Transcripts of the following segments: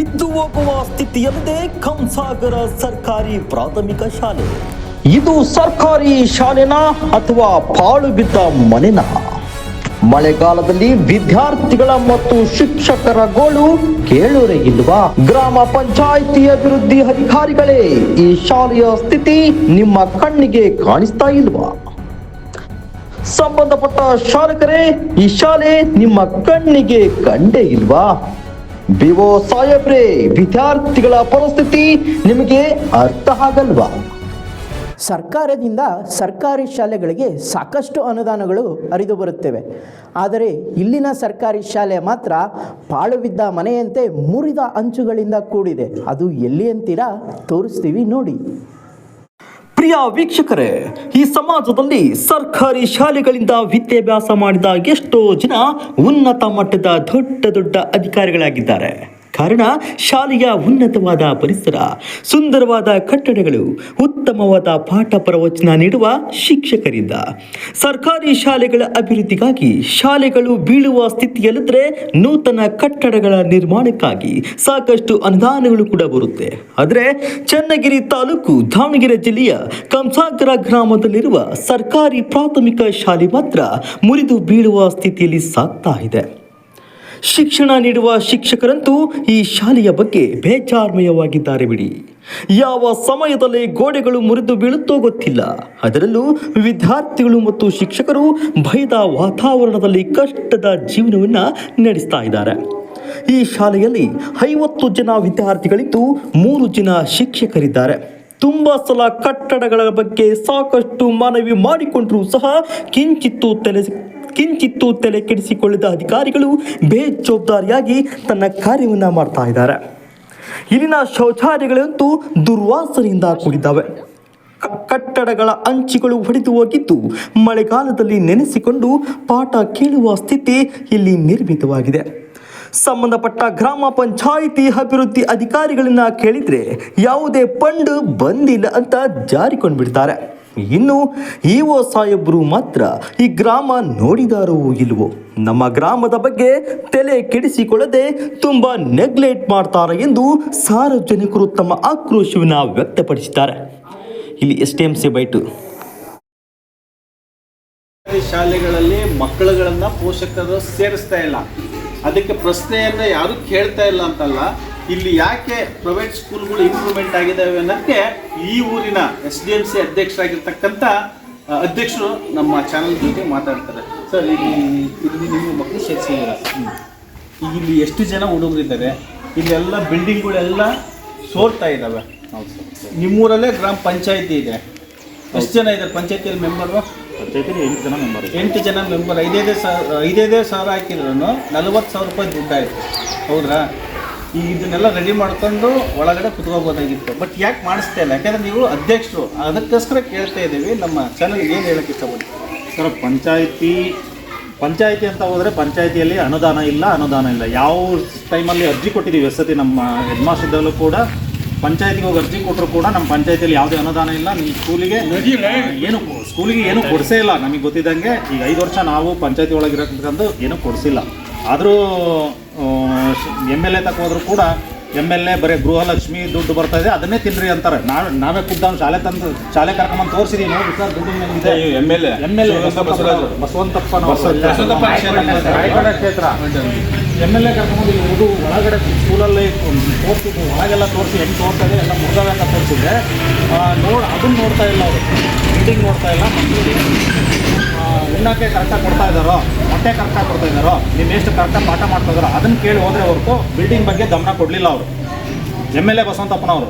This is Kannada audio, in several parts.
ಬಿದ್ದು ಹೋಗುವ ಸ್ಥಿತಿಯಲ್ಲಿದೆ ಕಂಸಾಗರ ಸರ್ಕಾರಿ ಪ್ರಾಥಮಿಕ ಶಾಲೆ. ಇದು ಸರ್ಕಾರಿ ಶಾಲೆನ ಅಥವಾ ಪಾಳು ಬಿದ್ದ ಮನೆನ? ಮಳೆಗಾಲದಲ್ಲಿ ವಿದ್ಯಾರ್ಥಿಗಳ ಮತ್ತು ಶಿಕ್ಷಕರ ಗೋಳು ಕೇಳೋರೆ ಇಲ್ವಾ? ಗ್ರಾಮ ಪಂಚಾಯಿತಿ ಅಭಿವೃದ್ಧಿ ಅಧಿಕಾರಿಗಳೇ, ಈ ಶಾಲೆಯ ಸ್ಥಿತಿ ನಿಮ್ಮ ಕಣ್ಣಿಗೆ ಕಾಣಿಸ್ತಾ ಇಲ್ವಾ? ಸಂಬಂಧಪಟ್ಟ ಶಾಲಕರೇ, ಈ ಶಾಲೆ ನಿಮ್ಮ ಕಣ್ಣಿಗೆ ಕಂಡೇ ಇಲ್ವಾ? ಬಿವೋ ಸಾಹೇಬ್ರೆ, ವಿದ್ಯಾರ್ಥಿಗಳ ಪರಿಸ್ಥಿತಿ ನಿಮಗೆ ಅರ್ಥ ಆಗಲ್ವಾ? ಸರ್ಕಾರದಿಂದ ಸರ್ಕಾರಿ ಶಾಲೆಗಳಿಗೆ ಸಾಕಷ್ಟು ಅನುದಾನಗಳು ಹರಿದು ಬರುತ್ತವೆ. ಆದರೆ ಇಲ್ಲಿನ ಸರ್ಕಾರಿ ಶಾಲೆ ಮಾತ್ರ ಪಾಳು ಬಿದ್ದ ಮನೆಯಂತೆ ಮುರಿದ ಅಂಚುಗಳಿಂದ ಕೂಡಿದೆ. ಅದು ಎಲ್ಲಿ ಅಂತೀರಾ? ತೋರಿಸ್ತೀವಿ ನೋಡಿ. ಪ್ರಿಯ ವೀಕ್ಷಕರೇ, ಈ ಸಮಾಜದಲ್ಲಿ ಸರ್ಕಾರಿ ಶಾಲೆಗಳಿಂದ ವಿದ್ಯಾಭ್ಯಾಸ ಮಾಡಿದ ಎಷ್ಟೋ ಜನ ಉನ್ನತ ಮಟ್ಟದ ದೊಡ್ಡ ದೊಡ್ಡ ಅಧಿಕಾರಿಗಳಾಗಿದ್ದಾರೆ. ಕಾರಣ ಶಾಲೆಯ ಉನ್ನತವಾದ ಪರಿಸರ, ಸುಂದರವಾದ ಕಟ್ಟಡಗಳು, ಉತ್ತಮವಾದ ಪಾಠ ಪ್ರವಚನ ನೀಡುವ ಶಿಕ್ಷಕರಿಂದ. ಸರ್ಕಾರಿ ಶಾಲೆಗಳ ಅಭಿವೃದ್ಧಿಗಾಗಿ ಶಾಲೆಗಳು ಬೀಳುವ ಸ್ಥಿತಿಯಲ್ಲಿದ್ದರೆ ನೂತನ ಕಟ್ಟಡಗಳ ನಿರ್ಮಾಣಕ್ಕಾಗಿ ಸಾಕಷ್ಟು ಅನುದಾನಗಳು ಕೂಡ ಬರುತ್ತೆ. ಆದರೆ ಚನ್ನಗಿರಿ ತಾಲೂಕು ದಾವಣಗೆರೆ ಜಿಲ್ಲೆಯ ಕಂಸಾಗರ ಗ್ರಾಮದಲ್ಲಿರುವ ಸರ್ಕಾರಿ ಪ್ರಾಥಮಿಕ ಶಾಲೆ ಮಾತ್ರ ಮುರಿದು ಬೀಳುವ ಸ್ಥಿತಿಯಲ್ಲಿ ಸಾಗ್ತಾ ಇದೆ. ಶಿಕ್ಷಣ ನೀಡುವ ಶಿಕ್ಷಕರಂತೂ ಈ ಶಾಲೆಯ ಬಗ್ಗೆ ಬೇಜಾರ್ಮಯವಾಗಿದ್ದಾರೆ ಬಿಡಿ. ಯಾವ ಸಮಯದಲ್ಲಿ ಗೋಡೆಗಳು ಮುರಿದು ಬೀಳುತ್ತೋ ಗೊತ್ತಿಲ್ಲ. ಅದರಲ್ಲೂ ವಿದ್ಯಾರ್ಥಿಗಳು ಮತ್ತು ಶಿಕ್ಷಕರು ಭಯದ ವಾತಾವರಣದಲ್ಲಿ ಕಷ್ಟದ ಜೀವನವನ್ನು ನಡೆಸ್ತಾ ಇದ್ದಾರೆ. ಈ ಶಾಲೆಯಲ್ಲಿ ಐವತ್ತು ಜನ ವಿದ್ಯಾರ್ಥಿಗಳಿದ್ದು ಮೂರು ಜನ ಶಿಕ್ಷಕರಿದ್ದಾರೆ. ತುಂಬ ಸಲ ಕಟ್ಟಡಗಳ ಬಗ್ಗೆ ಸಾಕಷ್ಟು ಮನವಿ ಮಾಡಿಕೊಂಡರೂ ಸಹ ಕಿಂಚಿತ್ತು ತಲೆ ಕಿಂಚಿತ್ತು ತಲೆ ಕೆಡಿಸಿಕೊಳ್ಳಿದ ಅಧಿಕಾರಿಗಳು ಬೇಜವಾಬ್ದಾರಿಯಾಗಿ ತನ್ನ ಕಾರ್ಯವನ್ನು ಮಾಡ್ತಾ ಇದ್ದಾರೆ. ಇಲ್ಲಿನ ಶೌಚಾಲಯಗಳಂತೂ ದುರ್ವಾಸನೆಯಿಂದ ಕೂಡಿದ್ದಾವೆ. ಕಟ್ಟಡಗಳ ಅಂಚುಗಳು ಹೊಡೆದು ಹೋಗಿದ್ದು ಮಳೆಗಾಲದಲ್ಲಿ ನೆನೆಸಿಕೊಂಡು ಪಾಠ ಕೇಳುವ ಸ್ಥಿತಿ ಇಲ್ಲಿ ನಿರ್ಮಿತವಾಗಿದೆ. ಸಂಬಂಧಪಟ್ಟ ಗ್ರಾಮ ಪಂಚಾಯಿತಿ ಅಭಿವೃದ್ಧಿ ಅಧಿಕಾರಿಗಳನ್ನ ಕೇಳಿದ್ರೆ ಯಾವುದೇ ಫಂಡ್ ಬಂದಿಲ್ಲ ಅಂತ ಜಾರಿಕೊಂಡ್ಬಿಡ್ತಾರೆ ಇನ್ನು ಇಒ ಸಾಹೇಬ್ರು ಮಾತ್ರ ಈ ಗ್ರಾಮ ನೋಡಿದಾರೋ ಇಲ್ವೋ? ನಮ್ಮ ಗ್ರಾಮದ ಬಗ್ಗೆ ತಲೆ ಕೆಡಿಸಿಕೊಳ್ಳದೆ ತುಂಬ ನೆಗ್ಲೆಕ್ಟ್ ಮಾಡ್ತಾರೆ ಎಂದು ಸಾರ್ವಜನಿಕರು ತಮ್ಮ ಆಕ್ರೋಶವನ್ನು ವ್ಯಕ್ತಪಡಿಸಿದ್ದಾರೆ. ಇಲ್ಲಿ S T M C byte ಶಾಲೆಗಳಲ್ಲಿ ಮಕ್ಕಳುಗಳನ್ನು ಪೋಷಕರು ಸೇರಿಸ್ತಾ ಇಲ್ಲ. ಅದಕ್ಕೆ ಪ್ರಶ್ನೆಯನ್ನು ಯಾರು ಕೇಳ್ತಾ ಇಲ್ಲ ಅಂತಲ್ಲ. ಇಲ್ಲಿ ಯಾಕೆ ಪ್ರೈವೇಟ್ ಸ್ಕೂಲ್ಗಳು ಇಂಪ್ರೂವ್ಮೆಂಟ್ ಆಗಿದ್ದಾವೆ ಅನ್ನೋಕ್ಕೆ ಈ ಊರಿನ ಎಸ್ ಡಿ ಎಂ ಸಿ ಅಧ್ಯಕ್ಷರಾಗಿರ್ತಕ್ಕಂಥ ಅಧ್ಯಕ್ಷರು ನಮ್ಮ ಚಾನಲ್ ಜೊತೆ ಮಾತಾಡ್ತಾರೆ. ಸರ್ ಇಲ್ಲಿ ಇಲ್ಲಿ ನೀವು ಮಕ್ಕಳು ಸೇರಿಸಿದ್ದೀರಾ ಈಗ ಇಲ್ಲಿ ಎಷ್ಟು ಜನ ಹುಡುಗರಿದ್ದಾರೆ? ಇಲ್ಲೆಲ್ಲ ಬಿಲ್ಡಿಂಗ್ಗಳೆಲ್ಲ ಸೋರ್ತಾ ಇದ್ದಾವೆ. ನಿಮ್ಮೂರಲ್ಲೇ ಗ್ರಾಮ ಪಂಚಾಯತಿ ಇದೆ. ಎಷ್ಟು ಜನ ಇದ್ದಾರೆ? ಪಂಚಾಯತಿಯಲ್ಲಿ ಮೆಂಬರು ಪಂಚಾಯತಿಯಲ್ಲಿ ಎಂಟು ಜನ ಮೆಂಬರ್ ಎಂಟು ಜನ ಮೆಂಬರ್ ಐದೈದೇ ಸಾವಿರ ಐದೈದೇ ಸಾವಿರ ಹಾಕಿದ್ರು. ನಲ್ವತ್ತು ಸಾವಿರ ರೂಪಾಯಿ ದುಡ್ಡಾಯಿತು ಹೌದ್ರಾ? ಈಗ ಇದನ್ನೆಲ್ಲ ರೆಡಿ ಮಾಡ್ಕೊಂಡು ಒಳಗಡೆ ಕುತ್ಕೋಬೋದಾಗಿತ್ತು ಬಟ್ ಯಾಕೆ ಮಾಡಿಸ್ತಾ ಇಲ್ಲ? ಯಾಕಂದ್ರೆ ನೀವು ಅಧ್ಯಕ್ಷರು. ಅದಕ್ಕೋಸ್ಕರ ಕೇಳ್ತಾ ಇದ್ದೀವಿ. ನಮ್ಮ ಚಾನಲ್ ಏನು ಹೇಳೋಕ್ಕೆ ಇಷ್ಟಪಡ್ತೀವಿ ಸರ್ ಪಂಚಾಯಿತಿ ಪಂಚಾಯಿತಿ ಅಂತ ಹೋದರೆ ಪಂಚಾಯಿತಿಯಲ್ಲಿ ಅನುದಾನ ಇಲ್ಲ ಅನುದಾನ ಇಲ್ಲ. ಯಾವ ಟೈಮಲ್ಲಿ ಅರ್ಜಿ ಕೊಟ್ಟಿದ್ದೀವಿ. ವಸತಿ ನಮ್ಮ ಹೆಡ್ ಮಾಸ್ಟರ್ದಲ್ಲೂ ಕೂಡ ಪಂಚಾಯತಿಗೆ ಹೋಗಿ ಅರ್ಜಿ ಕೊಟ್ಟರು ಕೂಡ ನಮ್ಮ ಪಂಚಾಯತಿಯಲ್ಲಿ ಯಾವುದೇ ಅನುದಾನ ಇಲ್ಲ. ನಿಮ್ಮ ಸ್ಕೂಲಿಗೆ ಏನು ಸ್ಕೂಲಿಗೆ ಏನು ಕೊಡಿಸೇ ಇಲ್ಲ. ನಮಗೆ ಗೊತ್ತಿದ್ದಂಗೆ ಈಗ ಐದು ವರ್ಷ ನಾವು ಪಂಚಾಯತಿ ಒಳಗಿರತಕ್ಕಂಥ ಏನೂ ಕೊಡಿಸಿಲ್ಲ. ಆದರೂ ಎಂ ಎಲ್ ಎ ತಕ್ಕ ಹೋದ್ರು ಕೂಡ ಎಂ ಎಲ್ ಎ ಬರೀ ಗೃಹಲಕ್ಷ್ಮಿ ದುಡ್ಡು ಬರ್ತಾ ಇದೆ ಅದನ್ನೇ ತಿನ್ರಿ ಅಂತಾರೆ. ನಾವು ನಾವೇ ಖುದ್ದು ಶಾಲೆ ತಂದು ಶಾಲೆ ಕರ್ಕೊಂಬಂದು ತೋರಿಸಿದೀವಿ ನೋಡಿ ಸರ್ ದುಡ್ಡು M L A. M L A Basavanthappa ಕ್ಷೇತ್ರ. ಎಂ ಎಲ್ ಎ ಕರ್ಕೊಂಡು ಒಳಗಡೆ ಸ್ಕೂಲಲ್ಲಿ ತೋರಿಸಿದ್ದು ಒಳಗೆಲ್ಲ ತೋರಿಸಿ ಹೆಂಗೆ ತೋರ್ತಾ ಇದೆ ಎಲ್ಲ ಮುರ್ದವೆ ಅಂತ ತೋರಿಸಿದ್ರೆ ನೋಡಿ ಅದನ್ನ ನೋಡ್ತಾ ಇಲ್ಲ ಅವರು. ಬಿಲ್ಡಿಂಗ್ ನೋಡ್ತಾ ಇಲ್ಲ ಮಕ್ಕಳಿಗೆ ಉಣ್ಣಕ್ಕೆ ಕರೆಕ್ಟಾಗಿ ಕೊಡ್ತಾ ಇದ್ದಾರೋ ಮೊಟ್ಟೆ ಕರೆಕ್ಟಾಗಿ ಕೊಡ್ತಾ ಇದ್ದಾರೋ ನಿಮ್ಮ ಎಷ್ಟು ಕರೆಕ್ಟಾಗಿ ಪಾಠ ಮಾಡ್ತಾ ಇದ್ದಾರೋ, ಅದನ್ನ ಕೇಳಿ ಹೋದರೆ ಹೊರತು ಬಿಲ್ಡಿಂಗ್ ಬಗ್ಗೆ ಗಮನ ಕೊಡಲಿಲ್ಲ ಅವರು. ಎಂ ಎಲ್ ಎ ಬಸವಂತಪ್ಪನವರು.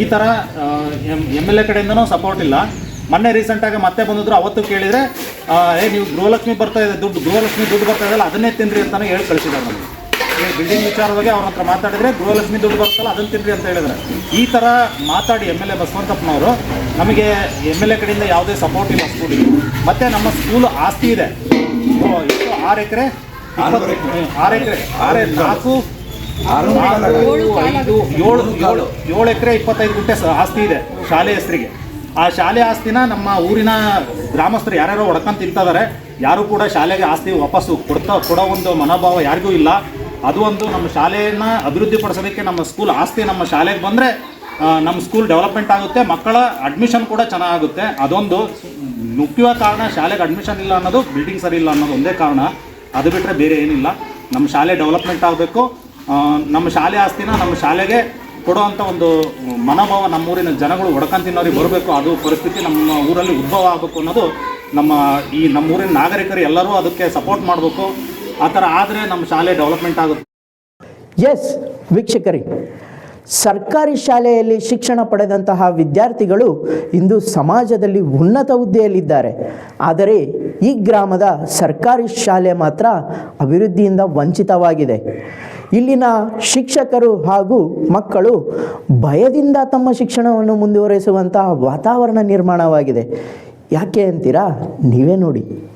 ಈ ಥರ ಎಂ ಎಲ್ ಎ ಕಡೆಯಿಂದನೂ ಸಪೋರ್ಟ್ ಇಲ್ಲ. ಮೊನ್ನೆ ರೀಸೆಂಟಾಗಿ ಮತ್ತೆ ಬಂದಿದ್ರು, ಅವತ್ತು ಕೇಳಿದರೆ ಏ, ನೀವು ಗೃಹಲಕ್ಷ್ಮಿ ಬರ್ತಾ ಇದೆ, ದುಡ್ಡು, ಗೃಹಲಕ್ಷ್ಮಿ ದುಡ್ಡು ಬರ್ತಾ ಇದೆಯಲ್ಲ, ಅದನ್ನೇ ತಿನ್ರಿ ಅಂತಾನೆ ಹೇಳಿ ಕಳಿಸಿದ್ದಾರೆ ನಮಗೆ. ಬಿಲ್ಡಿಂಗ್ ವಿಚಾರವಾಗಿ ಅವ್ರ ಹತ್ರ ಮಾತಾಡಿದ್ರೆ ಗೃಹಲಕ್ಷ್ಮಿ ದುಡ್ಡು ಬರ್ತಲ್ಲ ಅದನ್ನು ತಿನ್ರಿ ಅಂತ ಹೇಳಿದ್ರೆ. ಈ ಥರ ಮಾತಾಡಿ ಎಂ ಎಲ್ ಎ ಬಸವಂತಪ್ಪನವರು, ನಮಗೆ ಎಂ ಎಲ್ ಎ ಕಡೆಯಿಂದ ಯಾವುದೇ ಸಪೋರ್ಟ್ ಇಲ್ಲ ಸ್ಕೂಲಿಗೆ ಮತ್ತು ನಮ್ಮ ಸ್ಕೂಲ್ ಆಸ್ತಿ ಇದೆ. ಆರು ಎಕರೆ? ಆರು ಎಕರೆ. ಆರು ನಾಲ್ಕು ಏಳು ಏಳು ಏಳು ಎಕರೆ ಇಪ್ಪತ್ತೈದು ಗುಂಟೆ ಆಸ್ತಿ ಇದೆ ಶಾಲೆ ಹೆಸರಿಗೆ. ಆ ಶಾಲೆ ಆಸ್ತಿನ ನಮ್ಮ ಊರಿನ ಗ್ರಾಮಸ್ಥರು ಯಾರ್ಯಾರೋ ಹೊಡ್ಕೊಂಡು ತಿಂತಿದ್ದಾರೆ ಯಾರು ಕೂಡ ಶಾಲೆಗೆ ಆಸ್ತಿ ವಾಪಸ್ಸು ಕೊಡ್ತಾ ಕೊಡೋ ಒಂದು ಮನೋಭಾವ ಯಾರಿಗೂ ಇಲ್ಲ. ಅದು ಒಂದು ನಮ್ಮ ಶಾಲೆಯನ್ನು ಅಭಿವೃದ್ಧಿಪಡಿಸೋದಕ್ಕೆ ನಮ್ಮ ಸ್ಕೂಲ್ ಆಸ್ತಿ ನಮ್ಮ ಶಾಲೆಗೆ ಬಂದರೆ ನಮ್ಮ ಸ್ಕೂಲ್ ಡೆವಲಪ್ಮೆಂಟ್ ಆಗುತ್ತೆ. ಮಕ್ಕಳ ಅಡ್ಮಿಷನ್ ಕೂಡ ಚೆನ್ನಾಗುತ್ತೆ ಅದೊಂದು. ಮುಖ್ಯವಾದ ಕಾರಣ ಶಾಲೆಗೆ ಅಡ್ಮಿಷನ್ ಇಲ್ಲ ಅನ್ನೋದು ಬಿಲ್ಡಿಂಗ್ ಸರಿ ಇಲ್ಲ ಅನ್ನೋದು ಒಂದೇ ಕಾರಣ. ಅದು ಬಿಟ್ಟರೆ ಬೇರೆ ಏನಿಲ್ಲ. ನಮ್ಮ ಶಾಲೆ ಡೆವಲಪ್ಮೆಂಟ್ ಆಗಬೇಕು. ನಮ್ಮ ಶಾಲೆ ಆಸ್ತಿನ ನಮ್ಮ ಶಾಲೆಗೆ ಕೊಡುವಂಥ ಒಂದು ಮನೋಭಾವ ನಮ್ಮೂರಿನ ಜನಗಳು ಒಡ್ಕೊಂಡು ತಿನ್ನೋರಿಗೆ ಬರಬೇಕು. ಅದು ಪರಿಸ್ಥಿತಿ ನಮ್ಮ ಊರಲ್ಲಿ ಉದ್ಭವ ಆಗಬೇಕು ಅನ್ನೋದು ನಮ್ಮ ಈ ನಮ್ಮೂರಿನ ನಾಗರಿಕರು ಎಲ್ಲರೂ ಅದಕ್ಕೆ ಸಪೋರ್ಟ್ ಮಾಡಬೇಕು. ಆ ಥರ ಆದರೆ ನಮ್ಮ ಶಾಲೆ ಡೆವಲಪ್ಮೆಂಟ್ ಆಗುತ್ತೆ. ಎಸ್ ವೀಕ್ಷಕರೇ. ಸರ್ಕಾರಿ ಶಾಲೆಯಲ್ಲಿ ಶಿಕ್ಷಣ ಪಡೆದಂತಹ ವಿದ್ಯಾರ್ಥಿಗಳು ಇಂದು ಸಮಾಜದಲ್ಲಿ ಉನ್ನತ ಹುದ್ದೆಯಲ್ಲಿದ್ದಾರೆ. ಆದರೆ ಈ ಗ್ರಾಮದ ಸರ್ಕಾರಿ ಶಾಲೆ ಮಾತ್ರ ಅಭಿವೃದ್ಧಿಯಿಂದ ವಂಚಿತವಾಗಿದೆ. ಇಲ್ಲಿನ ಶಿಕ್ಷಕರು ಹಾಗೂ ಮಕ್ಕಳು ಭಯದಿಂದ ತಮ್ಮ ಶಿಕ್ಷಣವನ್ನು ಮುಂದುವರಿಸುವಂತಹ ವಾತಾವರಣ ನಿರ್ಮಾಣವಾಗಿದೆ. ಯಾಕೆ ಅಂತೀರಾ? ನೀವೇ ನೋಡಿ.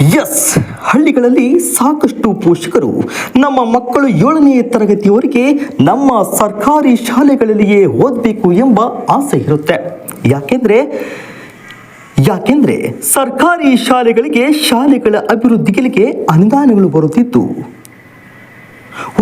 ಎಸ್ ಹಳ್ಳಿಗಳಲ್ಲಿ ಸಾಕಷ್ಟು ಪೋಷಕರು. ನಮ್ಮ ಮಕ್ಕಳು ಏಳನೇ ತರಗತಿಯವರೆಗೆ ನಮ್ಮ ಸರ್ಕಾರಿ ಶಾಲೆಗಳಲ್ಲಿಯೇ ಓದಬೇಕು ಎಂಬ ಆಸೆ ಇರುತ್ತೆ. ಯಾಕೆಂದರೆ ಯಾಕೆಂದರೆ ಸರ್ಕಾರಿ ಶಾಲೆಗಳಿಗೆ ಶಾಲೆಗಳ ಅಭಿವೃದ್ಧಿಗಳಿಗೆ ಅನುದಾನಗಳು ಬರುತ್ತಿತ್ತು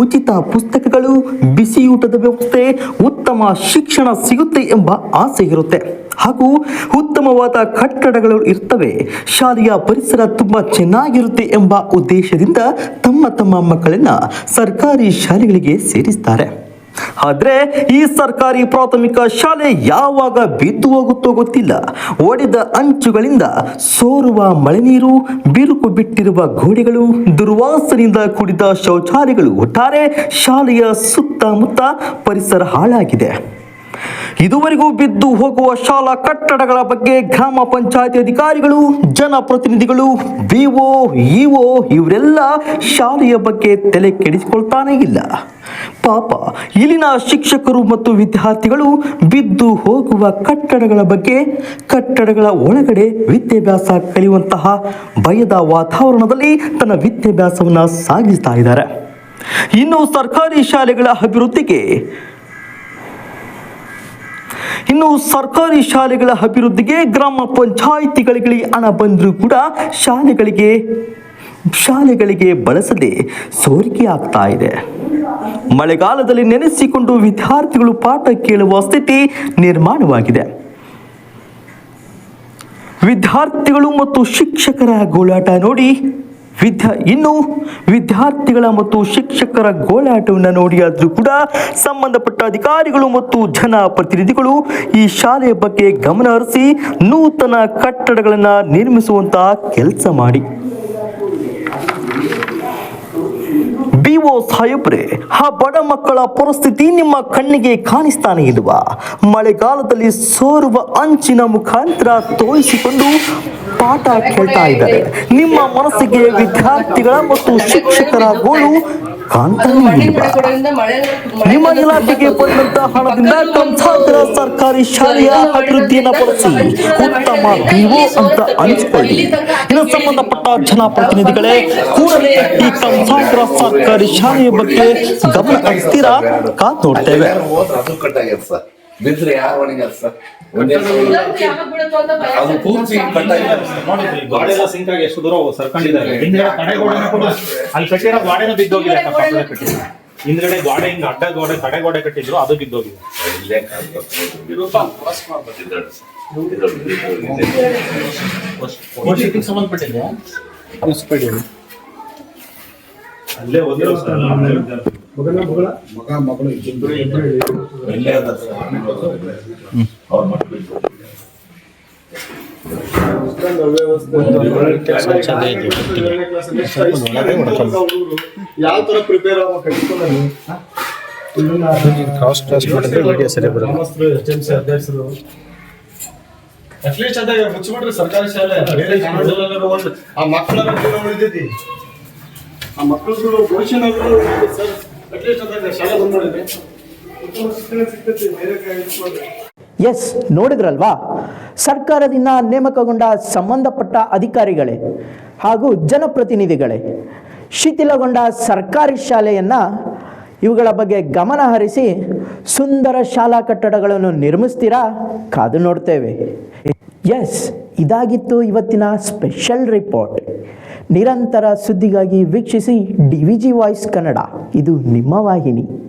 ಉಚಿತ ಪುಸ್ತಕಗಳು, ಬಿಸಿಯೂಟದ ವ್ಯವಸ್ಥೆ, ಉತ್ತಮ ಶಿಕ್ಷಣ ಸಿಗುತ್ತೆ ಎಂಬ ಆಸೆ ಇರುತ್ತೆ. ಹಾಗೂ ಉತ್ತಮವಾದ ಕಟ್ಟಡಗಳು ಇರ್ತವೆ. ಶಾಲೆಯ ಪರಿಸರ ತುಂಬ ಚೆನ್ನಾಗಿರುತ್ತೆ ಎಂಬ ಉದ್ದೇಶದಿಂದ ತಮ್ಮ ತಮ್ಮ ಮಕ್ಕಳನ್ನ ಸರ್ಕಾರಿ ಶಾಲೆಗಳಿಗೆ ಸೇರಿಸ್ತಾರೆ. ಆದ್ರೆ ಈ ಸರ್ಕಾರಿ ಪ್ರಾಥಮಿಕ ಶಾಲೆ ಯಾವಾಗ ಬಿದ್ದು ಹೋಗುತ್ತೋ ಗೊತ್ತಿಲ್ಲ. ಒಡೆದ ಅಂಚುಗಳಿಂದ ಸೋರುವ ಮಳೆ ನೀರು ಬಿರುಕು ಬಿಟ್ಟಿರುವ ಗೋಡೆಗಳು ದುರ್ವಾಸನೆಯಿಂದ ಕೂಡಿದ ಶೌಚಾಲಯಗಳು ಒಟ್ಟಾರೆ ಶಾಲೆಯ ಸುತ್ತಮುತ್ತ ಪರಿಸರ ಹಾಳಾಗಿದೆ. ಇದುವರೆಗೂ ಬಿದ್ದು ಹೋಗುವ ಶಾಲಾ ಕಟ್ಟಡಗಳ ಬಗ್ಗೆ ಗ್ರಾಮ ಪಂಚಾಯತಿ ಅಧಿಕಾರಿಗಳು, ಜನಪ್ರತಿನಿಧಿಗಳು ವಿಒ ಇಒ ಇವರೆಲ್ಲ ಶಾಲೆಯ ಬಗ್ಗೆ ತಲೆ ಕೆಡಿಸಿಕೊಳ್ತಾನೇ ಇಲ್ಲ. ಪಾಪ, ಇಲ್ಲಿನ ಶಿಕ್ಷಕರು ಮತ್ತು ವಿದ್ಯಾರ್ಥಿಗಳು ಬಿದ್ದು ಹೋಗುವ ಕಟ್ಟಡಗಳ ಬಗ್ಗೆ, ಕಟ್ಟಡಗಳ ಒಳಗಡೆ ವಿದ್ಯಾಭ್ಯಾಸ ಕಲಿಯುವಂತಹ ಭಯದ ವಾತಾವರಣದಲ್ಲಿ ತನ್ನ ವಿದ್ಯಾಭ್ಯಾಸವನ್ನು ಸಾಗಿಸ್ತಾ ಇದ್ದಾರೆ. ಇನ್ನು ಸರ್ಕಾರಿ ಶಾಲೆಗಳ ಅಭಿವೃದ್ಧಿಗೆ ಇನ್ನು ಸರ್ಕಾರಿ ಶಾಲೆಗಳ ಅಭಿವೃದ್ಧಿಗೆ ಗ್ರಾಮ ಪಂಚಾಯಿತಿಗಳಿಗೆ ಹಣ ಬಂದರೂ ಕೂಡ ಶಾಲೆಗಳಿಗೆ ಶಾಲೆಗಳಿಗೆ ಬಳಸದೆ ಸೋರಿಕೆ ಆಗ್ತಾ ಇದೆ. ಮಳೆಗಾಲದಲ್ಲಿ ನೆನೆಸಿಕೊಂಡು ವಿದ್ಯಾರ್ಥಿಗಳು ಪಾಠ ಕೇಳುವ ಸ್ಥಿತಿ ನಿರ್ಮಾಣವಾಗಿದೆ. ವಿದ್ಯಾರ್ಥಿಗಳು ಮತ್ತು ಶಿಕ್ಷಕರ ಗೋಳಾಟ ನೋಡಿ ವಿದ್ಯಾ ಇನ್ನು ವಿದ್ಯಾರ್ಥಿಗಳ ಮತ್ತು ಶಿಕ್ಷಕರ ಗೋಳಾಟವನ್ನು ನೋಡಿ ಆದರೂ ಕೂಡ ಸಂಬಂಧಪಟ್ಟ ಅಧಿಕಾರಿಗಳು ಮತ್ತು ಜನಪ್ರತಿನಿಧಿಗಳು ಈ ಶಾಲೆಯ ಬಗ್ಗೆ ಗಮನ ಹರಿಸಿ ನೂತನ ಕಟ್ಟಡಗಳನ್ನು ನಿರ್ಮಿಸುವಂತಹ ಕೆಲಸ ಮಾಡಿ. ಬಿಒ ಸಾಹೇಬ್ರೆ, ಆ ಬಡ ಮಕ್ಕಳ ಪರಿಸ್ಥಿತಿ ನಿಮ್ಮ ಕಣ್ಣಿಗೆ ಕಾಣಿಸ್ತಾನೆ ಇಲ್ವಾ? ಮಳೆಗಾಲದಲ್ಲಿ ಸೋರುವ ಅಂಚಿನ ಮುಖಾಂತರ ತೋರಿಸಿಕೊಂಡು ಪಾಠ ಕೇಳ್ತಾ ಇದ್ದಾರೆ. ನಿಮ್ಮ ಮನಸ್ಸಿಗೆ ವಿದ್ಯಾರ್ಥಿಗಳ ಮತ್ತು ಶಿಕ್ಷಕರ ಗೋಳು ನಿಮ್ಮ ಇಲಾಖೆಗೆ ಬಂದಂತ ಹಣದಿಂದ ಕಂಸಾಂತರ ಸರ್ಕಾರಿ ಶಾಲೆಯ ಅಭಿವೃದ್ಧಿಯನ್ನು ಪಡಿಸಿ ಉತ್ತಮ ಬಿಒ ಅಂತ ಅನಿಸಿಕೊಳ್ಳಿ ಇನ್ನು ಸಂಬಂಧಪಟ್ಟ ಜನಪ್ರತಿನಿಧಿಗಳೇ, ಕೂಡಲೇ ಈ ಕಂಸಾಂತರ ಸರ್ಕಾರಿ ಶಾಲೆಯ ಬಗ್ಗೆ ಗಮನ ಹರಿಸ್ತೀರಾ? ಕಾದ್ ಸರ್ ಬಿದ್ರೆ ಯಾರು ಒಣಗಲ್ಲ ಸರ್? ಒಂದೇ ಅದು ಪೂರ್ತಿ ಕಟ್ಟಾಗ್ಯದ ನೋಡಿದ್ರಿ ಗಾಡಿ ಎಲ್ಲ ಸಿಂಕ್ ಆಗಿ ಎಷ್ಟು ದೂರ ಸರ್ಕೊಂಡಿದ್ದಾರೆ ಹಿಂದ್ಗಡೆ ತಡೆ ಗೋಡೆನೂ ಕೂಡ ಅಲ್ಲಿ ಕಟ್ಟಿರೋ ಗಾಡಿನ ಬಿದ್ದೋಗಿದೆ ಅಕ್ಕ ಪಕ್ಕದ ಕಟ್ಟಿದ್ರು ಹಿಂದ್ಗಡೆ ಗೋಡೆ ಹಿಂಗ್ ಅಡ್ಡ ಗೋಡೆ ತಡೆಗೋಡೆ ಕಟ್ಟಿದ್ರು ಅದು ಬಿದ್ದೋಗಿದೆ. ಇಲ್ಲೇ ವರ್ಷಕ್ಕೆ ಸಂಬಂಧಪಟ್ಟಿದೆ ಅಲ್ಲೇ ಅದ ಸರ್ ಅವ್ರ ಮಕ್ಕಳು ಯಾವ ತರ ಪ್ರಿಪೇರ್ ಕ್ರಾಸ್ ಕ್ರಾಸ್ ಮಾಡಿದ್ರೆ ವಿಡಿಯೋ ಸರಿ ಬರುತ್ತೆ. ಅಧ್ಯಕ್ಷರು. ಅಟ್ಲೀಸ್ಟ್ ಅದೇ ಮುಚ್ಚಿಬಿಟ್ರೆ ಸರ್ಕಾರಿ ಶಾಲೆ. ಬೇರೆ ಒಂದು ಆ ಮಕ್ಕಳ ಉಳಿದೈತಿ ಆ ಮಕ್ಕಳು ಭವಿಷ್ಯ ಸರ್. ಎಸ್ ನೋಡಿದ್ರಲ್ವಾ? ಸರ್ಕಾರದಿಂದ ನೇಮಕಗೊಂಡ ಸಂಬಂಧಪಟ್ಟ ಅಧಿಕಾರಿಗಳೇ ಹಾಗೂ ಜನಪ್ರತಿನಿಧಿಗಳೇ, ಶಿಥಿಲಗೊಂಡ ಸರ್ಕಾರಿ ಶಾಲೆಯನ್ನ ಇವುಗಳ ಬಗ್ಗೆ ಗಮನ ಹರಿಸಿ ಸುಂದರ ಶಾಲಾ ಕಟ್ಟಡಗಳನ್ನು ನಿರ್ಮಿಸ್ತೀರಾ ಕಾದು ನೋಡ್ತೇವೆ. ಎಸ್ ಇದಾಗಿತ್ತು ಇವತ್ತಿನ ಸ್ಪೆಷಲ್ ರಿಪೋರ್ಟ್ ನಿರಂತರ ಸುದ್ದಿಗಾಗಿ ವೀಕ್ಷಿಸಿ D V G voice Kannada. ಇದು ನಿಮ್ಮ ವಾಹಿನಿ.